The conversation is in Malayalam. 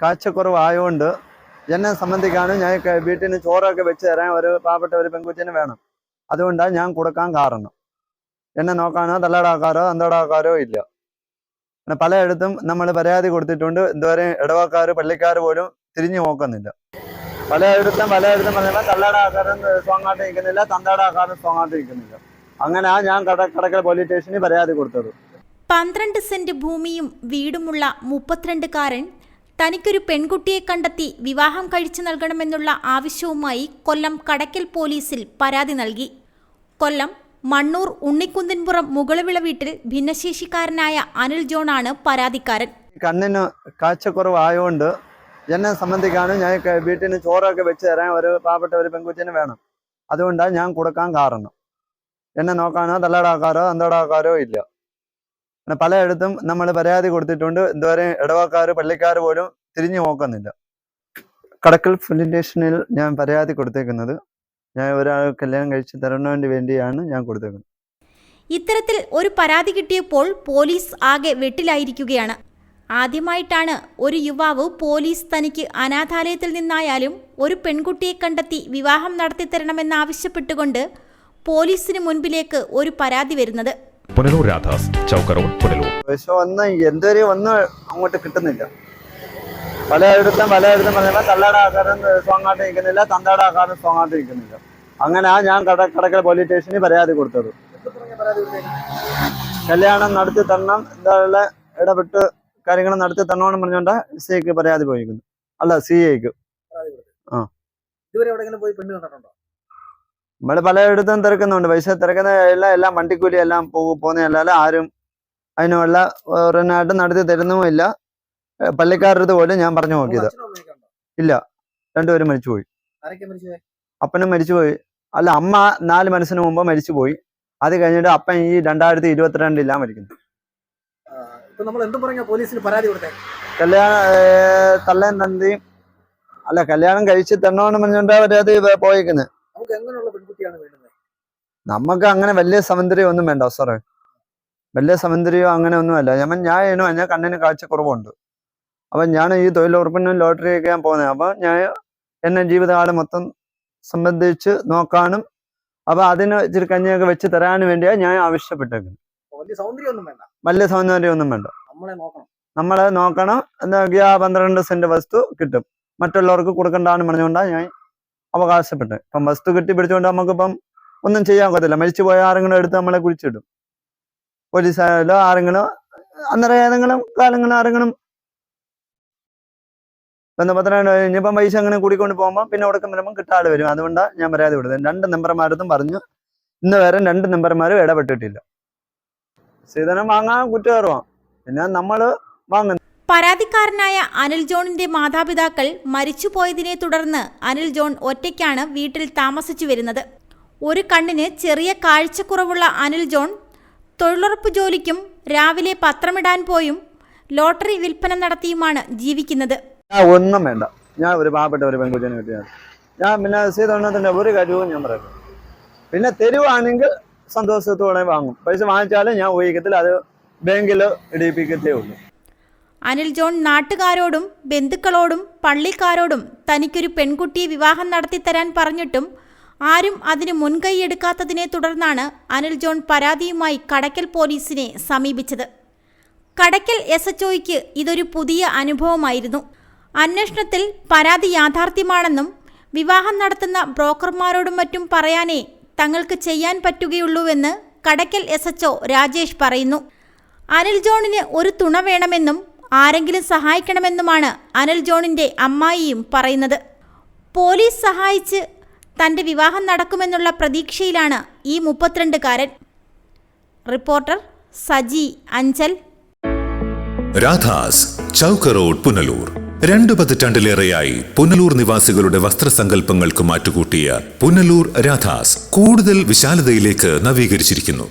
കാഴ്ചക്കുറവ് ആയതുകൊണ്ട് എന്നെ സംബന്ധിക്കാനും ഞാൻ വീട്ടിന് ചോറൊക്കെ വെച്ച് തരാൻ ഒരു പാവപ്പെട്ട ഒരു പെൺകുച്ചിന് വേണം. അതുകൊണ്ടാണ് ഞാൻ കൊടുക്കാൻ കാരണം. എന്നെ നോക്കാനോ തള്ളടാക്കാരോ അന്തടാക്കാരോ ഇല്ല. പിന്നെ പലയിടത്തും നമ്മൾ പരാതി കൊടുത്തിട്ടുണ്ട്. ഇതുവരെ ഇടവക്കാർ പള്ളിക്കാർ പോലും തിരിഞ്ഞു നോക്കുന്നില്ല. പലയിടത്തും പലയിടത്തും പറഞ്ഞാൽ തള്ളടാക്കാരൻ സ്വാങ്ങാട്ട് നിൽക്കുന്നില്ല തന്തടാക്കാരൻ സ്വാങ്ങാട്ട് നിൽക്കുന്നില്ല. അങ്ങനെയാണ് ഞാൻ കട കടക്കൽ പോലീസ് സ്റ്റേഷനിൽ പരാതി കൊടുത്തത്. പന്ത്രണ്ട് സെന്റ് ഭൂമിയും വീടുമുള്ള മുപ്പത്തിരണ്ടുകാരൻ തനിക്കൊരു പെൺകുട്ടിയെ കണ്ടെത്തി വിവാഹം കഴിച്ചു നൽകണമെന്നുള്ള ആവശ്യവുമായി കൊല്ലം കടക്കൽ പോലീസിൽ പരാതി നൽകി. കൊല്ലം മണ്ണൂർ ഉണ്ണിക്കുന്നിൻപുറം മുകളവിള വീട്ടിൽ ഭിന്നശേഷിക്കാരനായ അനിൽ ജോണാണ് പരാതിക്കാരൻ. കണ്ണിന് കാഴ്ചക്കുറവ് ആയതുകൊണ്ട് എന്നെ സംബന്ധിക്കാനും ഞാൻ വീട്ടിന് ചോറൊക്കെ വെച്ച് തരാൻ ഒരു പാവപ്പെട്ട ഒരു പെൺകുട്ടിനെ വേണം. അതുകൊണ്ടാണ് ഞാൻ കൊടുക്കാൻ കാരണം. എന്നെ നോക്കാനോ തല്ലടാക്കാരോ അന്തടാക്കാരോ ഇല്ല. പലയിടത്തും നമ്മൾ പരാതി കൊടുത്തിട്ടുണ്ട്. ഇതുവരെ ഇടവക്കാർ പള്ളിക്കാർ പോലും തിരിഞ്ഞു നോക്കുന്നില്ല. കടക്കൽ പോലീസ് സ്റ്റേഷനിൽ ഞാൻ പരാതി കൊടുത്തേക്കുന്നത്. ഞാൻ ഒരാൾ കല്യാണം കഴിച്ച് തരുന്നതിന് വേണ്ടിയാണ് ഞാൻ കൊടുത്തേക്കുന്നത്. ഇത്തരത്തിൽ ഒരു പരാതി കിട്ടിയപ്പോൾ പോലീസ് ആകെ വെട്ടിലായിരിക്കുകയാണ്. ആദ്യമായിട്ടാണ് ഒരു യുവാവ് പോലീസ് തനിക്ക് അനാഥാലയത്തിൽ നിന്നായാലും ഒരു പെൺകുട്ടിയെ കണ്ടെത്തി വിവാഹം നടത്തിത്തരണമെന്നാവശ്യപ്പെട്ടുകൊണ്ട് പോലീസിന് മുൻപിലേക്ക് ഒരു പരാതി വരുന്നത്. പുനലൂർ രാധാസ് ചൗക്ക് റോഡ് പുനലൂർ. പക്ഷെ വന്ന് എന്തൊരു ഒന്നും അങ്ങോട്ട് കിട്ടുന്നില്ല. പലയിടത്തും പലയിടത്തും പറഞ്ഞാൽ തള്ളടാക്കാരൻ സ്വാങ്ങാട്ട് നിൽക്കുന്നില്ല തന്തടാക്കാരൻ സ്വാങ്ങാട്ട് നിൽക്കുന്നില്ല അങ്ങനെയാ ഞാൻ കട കടക്കൽ പോലീസ് സ്റ്റേഷനിൽ പരാതി കൊടുത്തത്. കല്യാണം നടത്തി തരണം എന്തായുള്ള ഇടപെട്ട് കാര്യങ്ങൾ നടത്തി തരണമെന്ന് പറഞ്ഞുകൊണ്ട് എസ് ഐക്ക് പരാതി പോയിരിക്കുന്നു അല്ല സി ഐക്ക് ആ. ഇതുവരെ എവിടെയെങ്കിലും പോയി പെണ്ണ് കണ്ടിട്ടുണ്ടോ? നമ്മൾ പലയിടത്തും തിരക്കുന്നുണ്ട്. പൈസ തിരക്കുന്ന എല്ലാം എല്ലാം വണ്ടിക്കൂലി എല്ലാം പോകും പോകുന്നതല്ലാതെ ആരും അതിനുള്ള ഒരെണ്ണായിട്ട് നടത്തി തരുന്നുമില്ല പള്ളിക്കാരുടെ അടുത്ത് പോലും ഞാൻ പറഞ്ഞു നോക്കിയത്. ഇല്ല. രണ്ടുപേരും മരിച്ചുപോയി. അപ്പനും മരിച്ചുപോയി. അല്ല അമ്മ നാല് മനസ്സിന് മുമ്പ് മരിച്ചുപോയി. അത് കഴിഞ്ഞിട്ട് അപ്പൻ ഈ രണ്ടായിരത്തി ഇരുപത്തിരണ്ടിലാ മരിക്കുന്നത് കല്യാണ തള്ളയും തന്തിയും അല്ല കല്യാണം കഴിച്ച് തന്നോണം പറഞ്ഞുകൊണ്ട് അവരത് പോയിക്കുന്നത് നമുക്ക് എങ്ങനെയുള്ള പെൺകുട്ടിയാണ് വേണ്ടത് നമുക്ക് അങ്ങനെ വലിയ സൗന്ദര്യം ഒന്നും വേണ്ട സാറേ വലിയ സൗന്ദര്യമോ അങ്ങനെ ഒന്നുമല്ല ഞാൻ ഞാൻ ഏനു ഞാൻ കണ്ണിന് കാഴ്ച കുറവുണ്ട് അപ്പം ഞാൻ ഈ തൊഴിലുറപ്പിനും ലോട്ടറി ഒക്കെ ഞാൻ പോകുന്നത് അപ്പം ഞാൻ എന്നെ ജീവിതകാലം മൊത്തം സംബന്ധിച്ച് നോക്കാനും അപ്പം അതിന് ഇച്ചിരി കഞ്ഞിയൊക്കെ വെച്ച് തരാനും വേണ്ടിയാണ് ഞാൻ ആവശ്യപ്പെട്ടേക്കുന്നത്. വലിയ സൗന്ദര്യമൊന്നും വേണ്ട. വലിയ സൗന്ദര്യം ഒന്നും വേണ്ട. നമ്മളെ നോക്കണം. നമ്മളെ നോക്കണം. എന്താ പന്ത്രണ്ട് സെന്റ് വസ്തു കിട്ടും. മറ്റുള്ളവർക്ക് കൊടുക്കണ്ടാന്ന് പറഞ്ഞുകൊണ്ടാണ് ഞാൻ അവകാശപ്പെട്ടത് ഇപ്പം വസ്തു കെട്ടിപ്പിടിച്ചുകൊണ്ട് നമുക്കിപ്പം ഒന്നും ചെയ്യാൻ പറ്റത്തില്ല മരിച്ചു പോയ ആരെങ്കിലും എടുത്ത് നമ്മളെ കുഴിച്ചിടും. പോലീസായാലോ ആരെങ്കിലും അന്നേരം ഏതെങ്കിലും കാലങ്ങളും ആരെങ്കിലും ബന്ധപത്രം ഇനിയിപ്പം പൈസ അങ്ങനെ കൂടിക്കൊണ്ട് പോകുമ്പോൾ പിന്നെ ഉടക്കം വരുമ്പോൾ കിട്ടാതെ വരും. അതുകൊണ്ട് ഞാൻ പരാതി കൊടുത്തത്. രണ്ട് മെമ്പർമാരും പറഞ്ഞു. ഇന്ന് വരെ രണ്ട് മെമ്പർമാരും ഇടപെട്ടിട്ടില്ല. സീതനം വാങ്ങാൻ കുറ്റകരമാണ് പിന്നെ നമ്മൾ വാങ്ങുന്നു പരാതിക്കാരനായ അനിൽ ജോണിന്റെ മാതാപിതാക്കൾ മരിച്ചുപോയതിനെ തുടർന്ന് അനിൽ ജോൺ ഒറ്റയ്ക്കാണ് വീട്ടിൽ താമസിച്ചു വരുന്നത്. ഒരു കണ്ണിന് ചെറിയ കാഴ്ചക്കുറവുള്ള അനിൽ ജോൺ തൊഴിലുറപ്പ് ജോലിക്കും രാവിലെ പത്രമിടാൻ പോയും ലോട്ടറി വിൽപ്പന നടത്തിയുമാണ് ജീവിക്കുന്നത്. ഒന്നും വേണ്ട. ഞാൻ ഒരു പാവപ്പെട്ട ഒരു പെൺകുട്ടിനെ ഞാൻ പിന്നെ സീതോണ്ണത്തിന്റെ ഒരു കഴിവും ഞാൻ പിന്നെ തരുവാണെങ്കിൽ സന്തോഷത്തോടെ വാങ്ങും. പൈസ വാങ്ങിച്ചാലും ഞാൻ ഉപയോഗിക്കത്തില്ല. അത് ബാങ്കിൽ ഇടിപ്പിക്കത്തേ ഉള്ളൂ. അനിൽ ജോൺ നാട്ടുകാരോടും ബന്ധുക്കളോടും പള്ളിക്കാരോടും തനിക്കൊരു പെൺകുട്ടിയെ വിവാഹം നടത്തിത്തരാൻ പറഞ്ഞിട്ടും ആരും അതിന് മുൻകൈയെടുക്കാത്തതിനെ തുടർന്നാണ് അനിൽ ജോൺ പരാതിയുമായി കടക്കൽ പോലീസിനെ സമീപിച്ചത്. കടക്കൽ എസ് എച്ച് ഇതൊരു പുതിയ അനുഭവമായിരുന്നു. അന്വേഷണത്തിൽ പരാതി യാഥാർത്ഥ്യമാണെന്നും വിവാഹം നടത്തുന്ന ബ്രോക്കർമാരോടും മറ്റും പറയാനേ തങ്ങൾക്ക് ചെയ്യാൻ പറ്റുകയുള്ളൂവെന്ന് കടക്കൽ എസ് എച്ച് രാജേഷ് പറയുന്നു. അനിൽ ജോണിന് ഒരു തുണ വേണമെന്നും ആരെങ്കിലും സഹായിക്കണമെന്നുമാണ് അനിൽ ജോണിന്റെ അമ്മായിയും പറയുന്നത്. പോലീസ് സഹായിച്ച് തന്റെ വിവാഹം നടക്കുമെന്നുള്ള പ്രതീക്ഷയിലാണ് ഈ മുപ്പത്തിരണ്ടുകാരൻ. റിപ്പോർട്ടർ സജി അഞ്ചൽ. രാധാസ് ചൗക്ക് റോഡ് പുനലൂർ. രണ്ടു പതിറ്റാണ്ടിലേറെയായി പുനലൂർ നിവാസികളുടെ വസ്ത്രസങ്കല്പങ്ങൾക്ക് മാറ്റുകൂട്ടിയ പുനലൂർ രാധാസ് കൂടുതൽ വിശാലതയിലേക്ക് നവീകരിച്ചിരിക്കുന്നു.